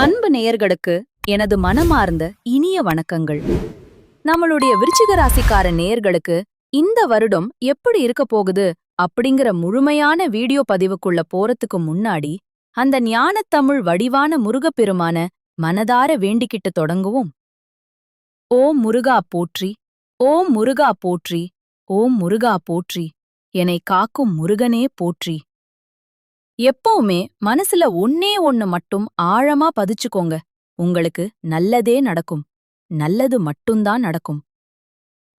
அன்பு நேயர்களுக்கு எனது மனமார்ந்த இனிய வணக்கங்கள். நம்மளுடைய விருச்சிக ராசிக்கார நேயர்களுக்கு இந்த வருடம் எப்படி இருக்க போகுது அப்படிங்கிற முழுமையான வீடியோ பதிவுக்குள்ள போறதுக்கு முன்னாடி அந்த ஞானத்தமிழ் வடிவான முருகப்பெருமான மனதார வேண்டிக்கிட்டு தொடங்குவோம். ஓம் முருகா போற்றி ஓம் முருகா போற்றி ஓம் முருகா போற்றி என்னை காக்கும் முருகனே போற்றி. எப்பவுமே மனசுல ஒன்னே ஒன்னு மட்டும் ஆழமா பதிச்சுக்கோங்க. உங்களுக்கு நல்லதே நடக்கும். நல்லது மட்டும்தான் நடக்கும்.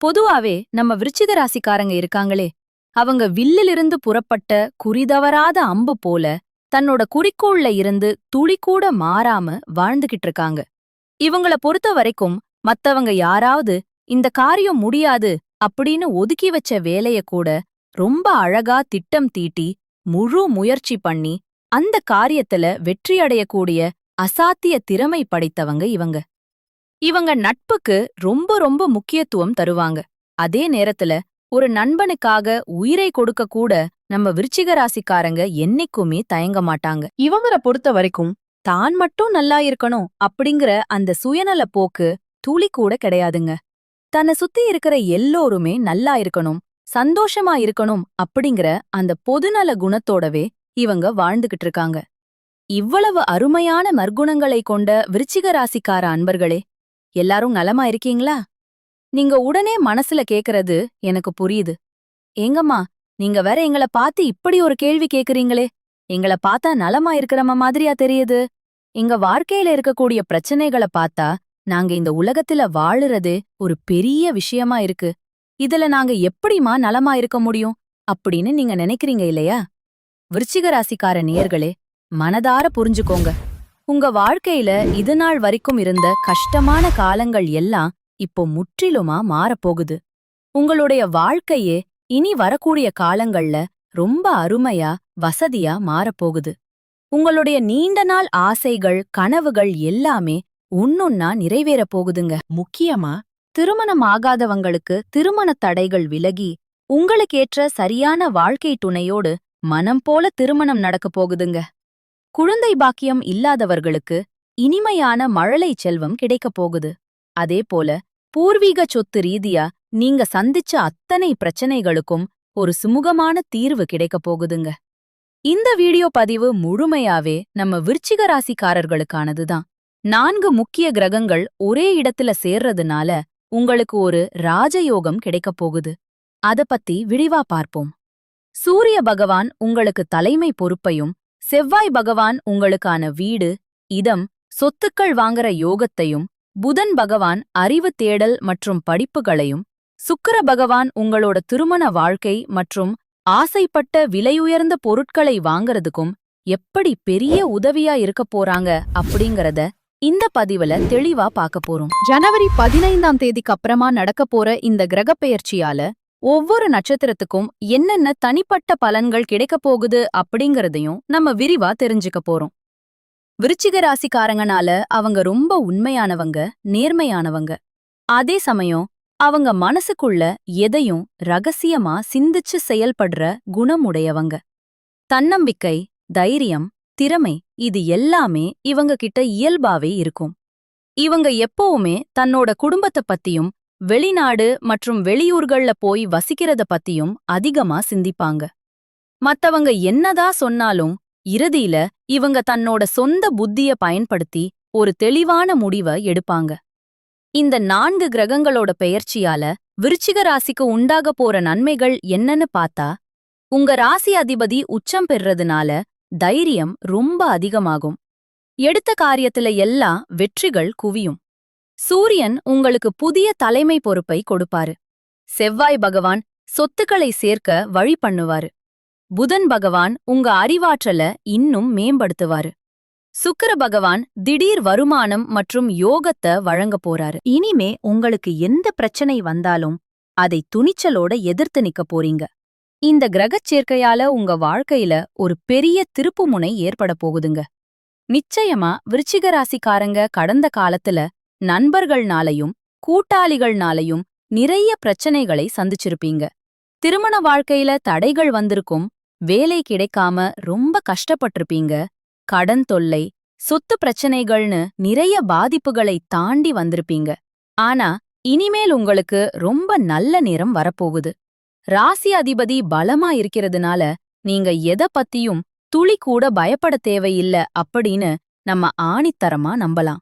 பொதுவாவே நம்ம விருச்சிக ராசிக்காரங்க இருக்காங்களே அவங்க வில்லிலிருந்து புறப்பட்ட குறிதவராத அம்பு போல தன்னோட குறிக்கோள்ல இருந்து துளி கூட மாறாம வாழ்ந்துகிட்டு இருக்காங்க. இவங்கள பொறுத்த வரைக்கும் மத்தவங்க யாராவது இந்த காரியம் முடியாது அப்படின்னு ஒதுக்கி வச்ச வேலைய கூட ரொம்ப அழகா திட்டம் தீட்டி முழு முயற்சி பண்ணி அந்த காரியத்துல வெற்றியடையக்கூடிய அசாத்திய திறமை படைத்தவங்க இவங்க. இவங்க நட்புக்கு ரொம்ப ரொம்ப முக்கியத்துவம் தருவாங்க. அதே நேரத்துல ஒரு நண்பனுக்காக உயிரை கொடுக்க கூட நம்ம விருச்சிக ராசிக்காரங்க என்னைக்குமே தயங்க மாட்டாங்க. இவங்கள பொறுத்த வரைக்கும் தான் மட்டும் நல்லா இருக்கணும் அப்படிங்கிற அந்த சுயநல போக்கு துளி கூட கிடையாதுங்க. தன்னை சுத்தி இருக்கிற எல்லோருமே நல்லா இருக்கணும். சந்தோஷமா இருக்கணும் அப்படிங்கிற அந்த பொதுநல குணத்தோடவே இவங்க வாழ்ந்துகிட்டு இருக்காங்க. இவ்வளவு அருமையான மர்க்குணங்களை கொண்ட விருச்சிக ராசிக்கார அன்பர்களே எல்லாரும் நலமா இருக்கீங்களா? நீங்க உடனே மனசுல கேக்குறது எனக்கு புரியுது. ஏங்கம்மா நீங்க வேற எங்கள பார்த்து இப்படி ஒரு கேள்வி கேக்குறீங்களே எங்கள பார்த்தா நலமா இருக்கிறம மாதிரியா தெரியுது? எங்க வாழ்க்கையில இருக்கக்கூடிய பிரச்சனைகளை பார்த்தா நாங்க இந்த உலகத்துல வாழுறதே ஒரு பெரிய விஷயமா இருக்கு. இதுல நாங்க எப்படிமா நலமா இருக்க முடியும்? அப்படின்னு நீங்க நினைக்கிறீங்க இல்லையா? விருச்சிக ராசிக்கார நேயர்களே மனதார புரிஞ்சுக்கோங்க. உங்க வாழ்க்கையில இது நாள் வரைக்கும் இருந்த கஷ்டமான காலங்கள் எல்லாம் இப்போ முற்றிலுமா மாறப்போகுது. உங்களுடைய வாழ்க்கையே இனி வரக்கூடிய காலங்கள்ல ரொம்ப அருமையா வசதியா மாறப்போகுது. உங்களுடைய நீண்ட நாள் ஆசைகள் கனவுகள் எல்லாமே ஒன்னொன்னா நிறைவேறப் போகுதுங்க. முக்கியமா திருமணம் ஆகாதவங்களுக்கு திருமண தடைகள் விலகி உங்களுக்கேற்ற சரியான வாழ்க்கை துணையோடு மனம் போல திருமணம் நடக்கப் போகுதுங்க. குழந்தை பாக்கியம் இல்லாதவர்களுக்கு இனிமையான மழலை செல்வம் கிடைக்கப் போகுது. அதே போல பூர்வீக சொத்து ரீதியா நீங்க சந்திச்ச அத்தனை பிரச்சனைகளுக்கும் ஒரு சுமூகமான தீர்வு கிடைக்கப் போகுதுங்க. இந்த வீடியோ பதிவு முழுமையாவே நம்ம விருச்சிக ராசிக்காரர்களுக்கானதுதான். நான்கு முக்கிய கிரகங்கள் ஒரே இடத்துல சேர்றதுனால உங்களுக்கு ஒரு ராஜயோகம் கிடைக்கப் போகுது. அத பத்தி விரிவா பார்ப்போம். சூரிய பகவான் உங்களுக்கு தலைமை பொறுப்பையும் செவ்வாய் பகவான் உங்களுக்கான வீடு இதம் சொத்துக்கள் வாங்குற யோகத்தையும் புதன் பகவான் அறிவு தேடல் மற்றும் படிப்புகளையும் சுக்கர பகவான் உங்களோட திருமண வாழ்க்கை மற்றும் ஆசைப்பட்ட விலையுயர்ந்த பொருட்களை வாங்கறதுக்கும் எப்படி பெரிய உதவியா இருக்கப் போறாங்க அப்படிங்கறத இந்த பதிவுல தெளிவா பார்க்க போறோம். ஜனவரி பதினைந்தாம் தேதிக்கு அப்புறமா நடக்க போற இந்த கிரகப்பெயர்ச்சியால ஒவ்வொரு நட்சத்திரத்துக்கும் என்னென்ன தனிப்பட்ட பலன்கள் கிடைக்கப் போகுது அப்படிங்கறதையும் நம்ம விரிவா தெரிஞ்சுக்க போறோம். விருச்சிக ராசிக்காரங்கனால அவங்க ரொம்ப உண்மையானவங்க நேர்மையானவங்க. அதே சமயம் அவங்க மனசுக்குள்ள எதையும் ரகசியமா சிந்திச்சு செயல்படுற குணமுடையவங்க. தன்னம்பிக்கை தைரியம் திறமை இது எல்லாமே இவங்க கிட்ட இயல்பாவே இருக்கும். இவங்க எப்பவுமே தன்னோட குடும்பத்தை பத்தியும் வெளிநாடு மற்றும் வெளியூர்கள்ல போய் வசிக்கிறத பத்தியும் அதிகமா சிந்திப்பாங்க. மத்தவங்க என்னதான் சொன்னாலும் இறுதியில இவங்க தன்னோட சொந்த புத்திய பயன்படுத்தி ஒரு தெளிவான முடிவ எடுப்பாங்க. இந்த நான்கு கிரகங்களோட பெயர்ச்சியால விருச்சிக ராசிக்கு உண்டாக போற நன்மைகள் என்னன்னு பார்த்தா உங்க ராசி அதிபதி உச்சம் பெறதுனால தைரியம் ரொம்ப அதிகமாகும். எடுத்த காரியத்துல எல்லாம் வெற்றிகள் குவியும். சூரியன் உங்களுக்கு புதிய தலைமை பொறுப்பை கொடுப்பாரு. செவ்வாய் பகவான் சொத்துக்களை சேர்க்க வழி பண்ணுவாரு. புதன் பகவான் உங்க அறிவாற்றல இன்னும் மேம்படுத்துவாரு. சுக்கர பகவான் திடீர் வருமானம் மற்றும் யோகத்தை வழங்க போறாரு. இனிமே உங்களுக்கு எந்த பிரச்சனை வந்தாலும் அதை துணிச்சலோட எதிர்த்து நிக்க போறீங்க. இந்த கிரகச் சேர்க்கையால உங்க வாழ்க்கையில ஒரு பெரிய திருப்புமுனை ஏற்பட போகுதுங்க. நிச்சயமா விருச்சிக ராசிக்காரங்க கடந்த காலத்துல நண்பர்கள்னாலையும் கூட்டாளிகள்னாலையும் நிறைய பிரச்சனைகளை சந்திச்சிருப்பீங்க. திருமண வாழ்க்கையில தடைகள் வந்திருக்கும் வேலை கிடைக்காம ரொம்ப கஷ்டப்பட்டிருப்பீங்க. கடன் தொல்லை சொத்து பிரச்சனைகள்னு நிறைய பாதிப்புகளை தாண்டி வந்திருப்பீங்க. ஆனா இனிமேல் உங்களுக்கு ரொம்ப நல்ல நேரம் வரப்போகுது. ராசி அதிபதி பலமா இருக்கிறதுனால நீங்க எத பத்தியும் துளி கூட பயப்பட தேவையில்ல அப்படின்னு நம்ம ஆணித்தரமா நம்பலாம்.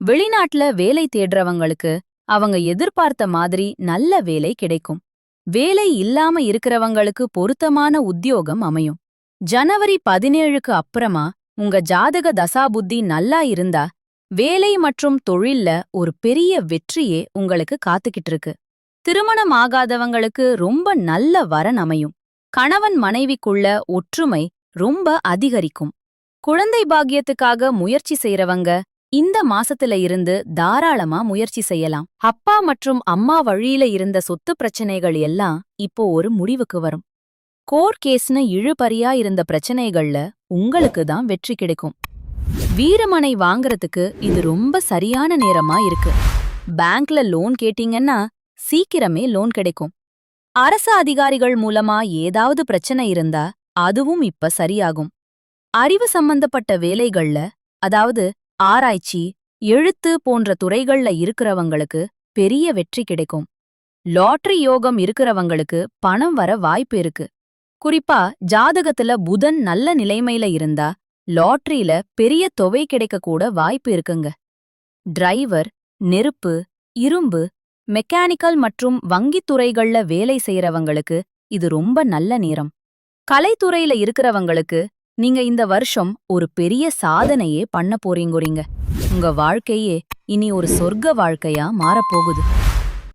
வெளிநாட்டுல வேலை தேடுறவங்களுக்கு அவங்க எதிர்பார்த்த மாதிரி நல்ல வேலை கிடைக்கும். வேலை இல்லாம இருக்கிறவங்களுக்கு பொருத்தமான உத்தியோகம் அமையும். ஜனவரி பதினேழுக்கு அப்புறமா உங்க ஜாதக தசாபுத்தி நல்லா இருந்தா வேலை மற்றும் தொழில்ல ஒரு பெரிய வெற்றியே உங்களுக்கு காத்துக்கிட்டு இருக்கு. திருமணம் ஆகாதவங்களுக்கு ரொம்ப நல்ல வரன் அமையும். கணவன் மனைவிக்குள்ள ஒற்றுமை ரொம்ப அதிகரிக்கும். குழந்தை பாக்கியத்துக்காக முயற்சி செய்றவங்க இந்த மாசத்துல இருந்து தாராளமா முயற்சி செய்யலாம். அப்பா மற்றும் அம்மா வழியில இருந்த சொத்து பிரச்சனைகள் எல்லாம் இப்போ ஒரு முடிவுக்கு வரும். கோர் கேஸ்னு இழுபறியா இருந்த பிரச்சனைகள்ல உங்களுக்கு தான் வெற்றி கிடைக்கும். வீரமனை வாங்கறதுக்கு இது ரொம்ப சரியான நேரமா இருக்கு. பேங்க்ல லோன் கேட்டீங்கன்னா சீக்கிரமே லோன் கிடைக்கும். அரசு அதிகாரிகள் மூலமா ஏதாவது பிரச்சனை இருந்தா அதுவும் இப்ப சரியாகும். அறிவு சம்பந்தப்பட்ட வேலைகள்ல அதாவது ஆராய்ச்சி எழுத்து போன்ற துறைகள்ல இருக்கிறவங்களுக்கு பெரிய வெற்றி கிடைக்கும். லாட்டரி யோகம் இருக்கிறவங்களுக்கு பணம் வர வாய்ப்பு இருக்கு. குறிப்பா ஜாதகத்துல புதன் நல்ல நிலைமையில இருந்தா லாட்டரியில பெரிய தொகை கிடைக்க கூட வாய்ப்பு இருக்குங்க. டிரைவர் நெருப்பு இரும்பு மெக்கானிக்கல் மற்றும் வங்கித் துறைகள்ல வேலை செய்யறவங்களுக்கு இது ரொம்ப நல்ல நேரம். கலைத்துறையில இருக்கிறவங்களுக்கு நீங்க இந்த வருஷம் ஒரு பெரிய சாதனையே பண்ண போறீங்குறீங்க. உங்க வாழ்க்கையே இனி ஒரு சொர்க்க வாழ்க்கையா மாறப்போகுது.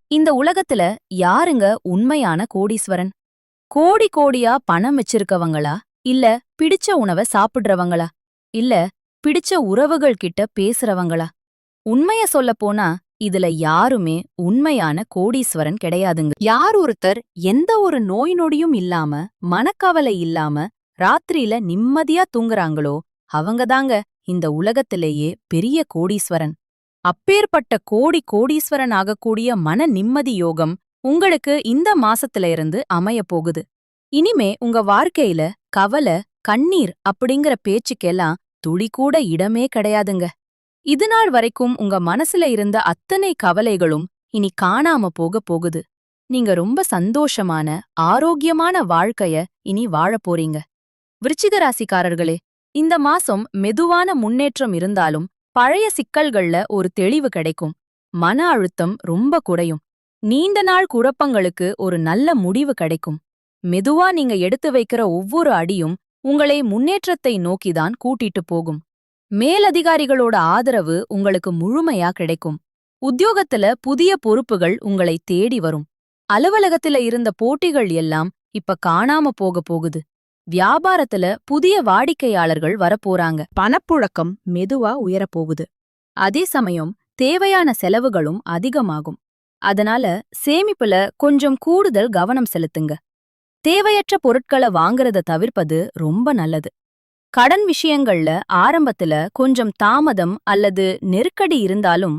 இந்த உலகத்துல யாருங்க உண்மையான கோடீஸ்வரன்? கோடி கோடியா பணம் வச்சிருக்கவங்களா? இல்ல பிடிச்ச உணவை சாப்பிடுறவங்களா? இல்ல பிடிச்ச உறவுகள் கிட்ட பேசுறவங்களா? உண்மைய சொல்லப் போனா இதுல யாருமே உண்மையான கோடீஸ்வரன் கிடையாதுங்க. யார் ஒருத்தர் எந்த ஒரு நோய் நொடியும் இல்லாம மனக்கவலை இல்லாம ராத்திரியில நிம்மதியா தூங்குறாங்களோ அவங்கதாங்க இந்த உலகத்திலேயே பெரிய கோடீஸ்வரன். அப்பேற்பட்ட கோடி கோடீஸ்வரன் ஆகக்கூடிய மன நிம்மதி யோகம் உங்களுக்கு இந்த மாசத்துல இருந்து அமையப் போகுது. இனிமே உங்க வாழ்க்கையில கவலை கண்ணீர் அப்படிங்கிற பேச்சுக்கெல்லாம் துளி கூட இடமே கிடையாதுங்க. இதுநாள் வரைக்கும் உங்க மனசுல இருந்த அத்தனை கவலைகளும் இனி காணாம போக போகுது. நீங்க ரொம்ப சந்தோஷமான ஆரோக்கியமான வாழ்க்கைய இனி வாழப் போறீங்க. விருச்சிக ராசிக்காரர்களே இந்த மாசம் மெதுவான முன்னேற்றம் இருந்தாலும் பழைய சிக்கல்கள்ல ஒரு தெளிவு கிடைக்கும். மன அழுத்தம் ரொம்ப குறையும். நீண்ட நாள் குழப்பங்களுக்கு ஒரு நல்ல முடிவு கிடைக்கும். மெதுவா நீங்க எடுத்து வைக்கிற ஒவ்வொரு அடியும் உங்களை முன்னேற்றத்தை நோக்கிதான் கூட்டிட்டு போகும். மேலதிகாரிகளோட ஆதரவு உங்களுக்கு முழுமையா கிடைக்கும். உத்தியோகத்துல புதிய பொறுப்புகள் உங்களை தேடி வரும். அலுவலகத்துல இருந்த போட்டிகள் எல்லாம் இப்ப காணாம போக போகுது. வியாபாரத்துல புதிய வாடிக்கையாளர்கள் வரப்போறாங்க. பணப்புழக்கம் மெதுவா உயரப்போகுது. அதே சமயம் தேவையான செலவுகளும் அதிகமாகும். அதனால சேமிப்புல கொஞ்சம் கூடுதல் கவனம் செலுத்துங்க. தேவையற்ற பொருட்களை வாங்குறத தவிர்ப்பது ரொம்ப நல்லது. கடன் விஷயங்கள்ல ஆரம்பத்துல கொஞ்சம் தாமதம் அல்லது நெருக்கடி இருந்தாலும்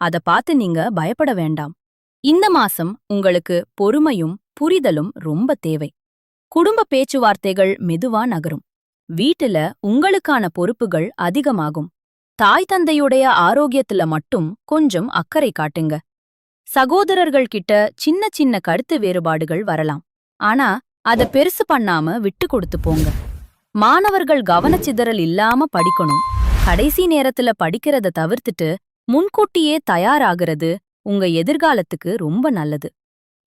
அத பார்த்து நீங்க பயப்பட வேண்டாம். இந்த மாசம் உங்களுக்கு பொறுமையும் புரிதலும் ரொம்ப தேவை. குடும்ப பேச்சுவார்த்தைகள் மெதுவா நகரும். வீட்டுல உங்களுக்கான பொறுப்புகள் அதிகமாகும். தாய் தந்தையுடைய ஆரோக்கியத்துல மட்டும் கொஞ்சம் அக்கறை காட்டுங்க. சகோதரர்கள் கிட்ட சின்ன சின்ன கருத்து வேறுபாடுகள் வரலாம். ஆனா அத பெருசு பண்ணாம விட்டு கொடுத்து போங்க. மாணவர்கள் கவனச்சிதறல் இல்லாம படிக்கணும். கடைசி நேரத்துல படிக்கிறத தவிர்த்துட்டு முன்கூட்டியே தயாராகிறது உங்க எதிர்காலத்துக்கு ரொம்ப நல்லது.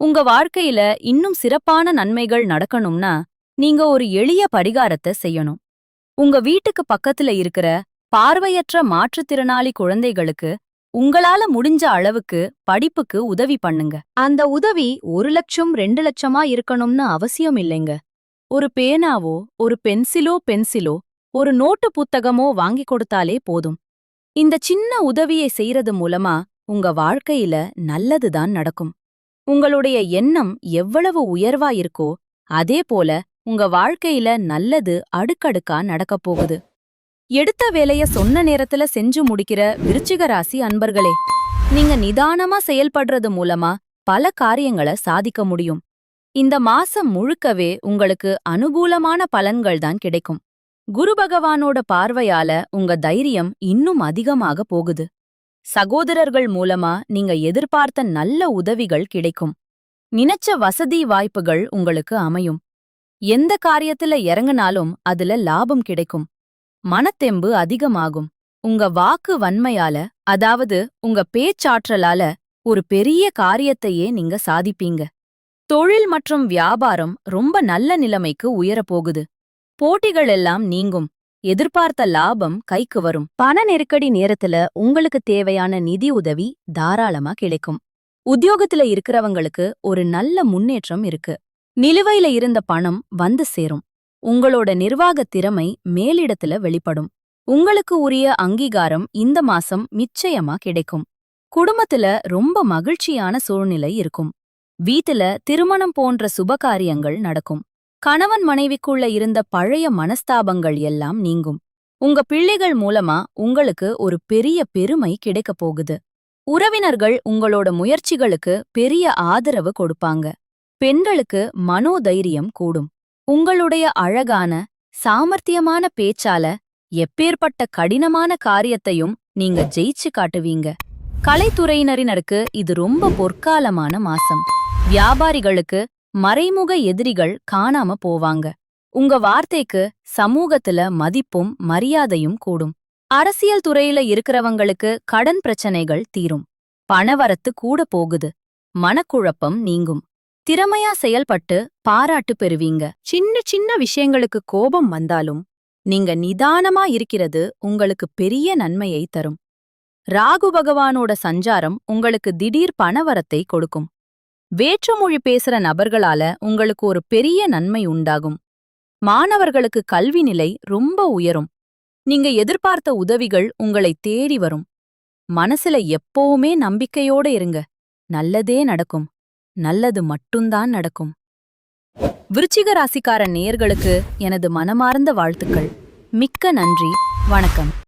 உங்க வாழ்க்கையில இன்னும் சிறப்பான நன்மைகள் நடக்கணும்னா நீங்க ஒரு எளிய பரிகாரத்தை செய்யணும். உங்க வீட்டுக்கு பக்கத்துல இருக்கிற பார்வையற்ற மாற்றுத்திறனாளி குழந்தைகளுக்கு உங்களால முடிஞ்ச அளவுக்கு படிப்புக்கு உதவி பண்ணுங்க. அந்த உதவி ஒரு லட்சம் ரெண்டு லட்சமா இருக்கணும்னு அவசியம் இல்லைங்க. ஒரு பேனாவோ ஒரு பென்சிலோ பென்சிலோ ஒரு நோட்டு புத்தகமோ வாங்கி கொடுத்தாலே போதும். இந்த சின்ன உதவியை செய்யறது மூலமா உங்க வாழ்க்கையில நல்லதுதான் நடக்கும். உங்களுடைய எண்ணம் எவ்வளவு உயர்வா இருக்கோ அதே போல உங்க வாழ்க்கையில நல்லது அடுக்கடுக்கா நடக்கப் போகுது. எடுத்த வேலைய சொன்ன நேரத்துல செஞ்சு முடிக்கிற விருச்சிக ராசி அன்பர்களே நீங்க நிதானமா செயல்படுறது மூலமா பல காரியங்களை சாதிக்க முடியும். இந்த மாசம் முழுக்கவே உங்களுக்கு அனுகூலமான பலன்கள் தான் கிடைக்கும். குரு பகவானோட பார்வையால உங்க தைரியம் இன்னும் அதிகமாக போகுது. சகோதரர்கள் மூலமா நீங்க எதிர்பார்த்த நல்ல உதவிகள் கிடைக்கும். நினைச்ச வசதி வாய்ப்புகள் உங்களுக்கு அமையும். எந்த காரியத்துல இறங்குனாலும் அதுல லாபம் கிடைக்கும். மனத்தெம்பு அதிகமாகும். உங்க வாக்கு வன்மையால அதாவது உங்க பேச்சாற்றலால ஒரு பெரிய காரியத்தையே நீங்க சாதிப்பீங்க. தொழில் மற்றும் வியாபாரம் ரொம்ப நல்ல நிலைமைக்கு உயரப் போகுது. போட்டிகள் எல்லாம் நீங்கும். எதிர்பார்த்த லாபம் கைக்கு வரும். பண நெருக்கடி நேரத்துல உங்களுக்கு தேவையான நிதி உதவி தாராளமா கிடைக்கும். உத்தியோகத்துல இருக்கிறவங்களுக்கு ஒரு நல்ல முன்னேற்றம் இருக்கு. நிலுவையில இருந்த பணம் வந்து சேரும். உங்களோட நிர்வாகத் திறமை மேலிடத்துல வெளிப்படும். உங்களுக்கு உரிய அங்கீகாரம் இந்த மாசம் நிச்சயமா கிடைக்கும். குடும்பத்துல ரொம்ப மகிழ்ச்சியான சூழ்நிலை இருக்கும். வீட்டுல திருமணம் போன்ற சுபகாரியங்கள் நடக்கும். கணவன் மனைவிக்குள்ள இருந்த பழைய மனஸ்தாபங்கள் எல்லாம் நீங்கும். உங்க பிள்ளைகள் மூலமா உங்களுக்கு ஒரு பெரிய பெருமை கிடைக்கப் போகுது. உறவினர்கள் உங்களோட முயற்சிகளுக்கு பெரிய ஆதரவு கொடுப்பாங்க. பெண்களுக்கு மனோதைரியம் கூடும். உங்களுடைய அழகான சாமர்த்தியமான பேச்சால எப்பேற்பட்ட கடினமான காரியத்தையும் நீங்க ஜெயிச்சு காட்டுவீங்க. கலைத்துறையினரினருக்கு இது ரொம்ப பொற்காலமான மாசம். வியாபாரிகளுக்கு மறைமுக எதிரிகள் காணாம போவாங்க. உங்க வார்த்தைக்கு சமூகத்துல மதிப்பும் மரியாதையும் கூடும். அரசியல் துறையில இருக்கிறவங்களுக்கு கடன் பிரச்சனைகள் தீரும். பணவரத்து கூட போகுது. மனக்குழப்பம் நீங்கும். திறமையா செயல்பட்டு பாராட்டு பெறுவீங்க. சின்ன சின்ன விஷயங்களுக்கு கோபம் வந்தாலும் நீங்க நிதானமா இருக்கிறது உங்களுக்கு பெரிய நன்மையை தரும். ராகு பகவானோட சஞ்சாரம் உங்களுக்கு திடீர் பணவரத்தை கொடுக்கும். வேற்றுமொழி பேசுற நபர்களால உங்களுக்கு ஒரு பெரிய நன்மை உண்டாகும். மாணவர்களுக்கு கல்வி நிலை ரொம்ப உயரும். நீங்க எதிர்பார்த்த உதவிகள் உங்களை தேடி வரும். மனசுல எப்பவுமே நம்பிக்கையோட இருங்க. நல்லதே நடக்கும். நல்லது மட்டும்தான் நடக்கும். விருச்சிக ராசிக்கார நேயர்களுக்கு எனது மனமார்ந்த வாழ்த்துக்கள். மிக்க நன்றி. வணக்கம்.